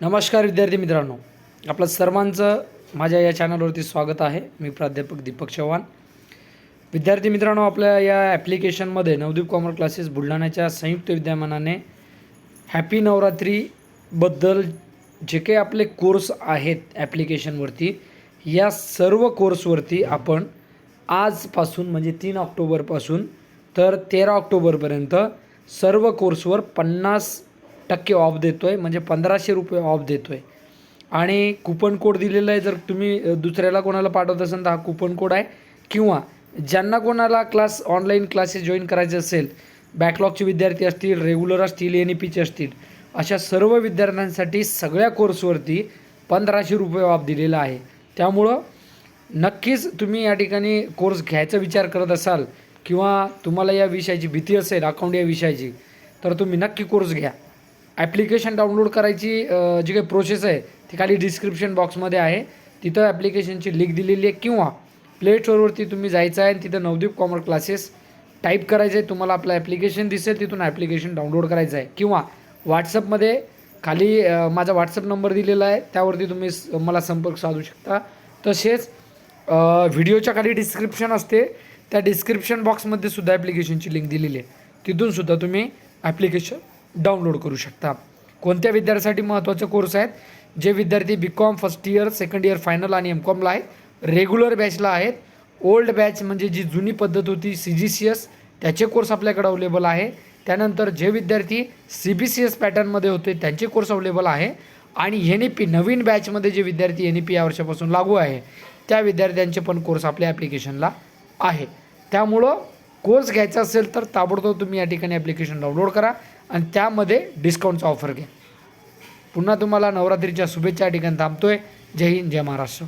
नमस्कार विद्यार्थी मित्रांनो. आपलं सर्वांचं माझ्या या चॅनलवरती स्वागत आहे. मी प्राध्यापक दीपक चव्हाण. विद्यार्थी मित्रांनो आपल्या या ॲप्लिकेशनमध्ये नवदीप कॉमर्स क्लासेस बुलढाण्याच्या संयुक्त विद्यमानाने हॅपी नवरात्रीबद्दल जे काही आपले कोर्स आहेत ॲप्लिकेशनवरती या सर्व कोर्सवरती आपण आजपासून म्हणजे तीन ऑक्टोबरपासून तर तेरा ऑक्टोबरपर्यंत सर्व कोर्सवर पन्नास टक्के ऑफ देतो आहे म्हणजे पंधराशे रुपये ऑफ देतो आहे आणि कुपन कोड दिलेला आहे जर तुम्ही दुसऱ्याला कोणाला पाठवत असाल तर हा कुपन कोड आहे. किंवा ज्यांना कोणाला क्लास ऑनलाईन क्लासेस जॉईन करायचे असेल बॅकलॉगचे विद्यार्थी असतील रेग्युलर असतील एन ई पीचे असतील अशा सर्व विद्यार्थ्यांसाठी सगळ्या कोर्सवरती पंधराशे रुपये ऑफ दिलेला आहे. त्यामुळं नक्कीच तुम्ही या ठिकाणी कोर्स घ्यायचा विचार करत असाल किंवा तुम्हाला या विषयाची भीती असेल अकाउंट या विषयाची तर तुम्ही नक्की कोर्स घ्या. ॲप्लिकेशन डाउनलोड करायची जी काही प्रोसेस आहे ती खाली डिस्क्रिप्शन बॉक्समध्ये आहे. तिथं ॲप्लिकेशनची लिंक दिलेली आहे किंवा प्ले स्टोअरवरती तुम्ही जायचं आहे आणि तिथं नवदीप कॉमर क्लासेस टाईप करायचं आहे. तुम्हाला आपलं ॲप्लिकेशन दिसेल तिथून ॲप्लिकेशन डाउनलोड करायचं आहे. किंवा व्हॉट्सअपमध्ये खाली माझा व्हॉट्सअप नंबर दिलेला आहे. त्यावरती तुम्ही स- मला संपर्क साधू शकता. तसेच व्हिडिओच्या खाली डिस्क्रिप्शन असते. त्या डिस्क्रिप्शन बॉक्समध्ये सुद्धा ॲप्लिकेशनची लिंक दिलेली आहे. तिथून सुद्धा तुम्ही ॲप्लिकेशन डाउनलोड करू शकता. कोणत्या विद्यार्थ्यासाठी महत्त्वाचे कोर्स आहेत? जे विद्यार्थी B com first year second year final आणि एम कॉमला आहेत. रेग्युलर बॅचला आहेत. ओल्ड बॅच म्हणजे जी जुनी पद्धत होती सी जी सी एस त्याचे कोर्स आपल्याकडे अवेलेबल आहे. त्यानंतर जे विद्यार्थी सी बी सी एस पॅटर्नमध्ये होते त्यांचे कोर्स अवेलेबल आहे. आणि एन ई पी नवीन बॅचमध्ये जे विद्यार्थी एन ई पी या वर्षापासून लागू आहे त्या विद्यार्थ्यांचे पण कोर्स आपल्या ॲप्लिकेशनला आहे. त्यामुळं कोर्स घ्यायचा असेल तर ताबडतोब तुम्ही या ठिकाणी ॲप्लिकेशन डाउनलोड करा. आणि त्यामध्ये डिस्काउंटचा ऑफर घ्या पुन्हा तुम्हाला नवरात्रीच्या शुभेच्छा ठिकाणी थांबतो आहे जय हिंद जय महाराष्ट्र.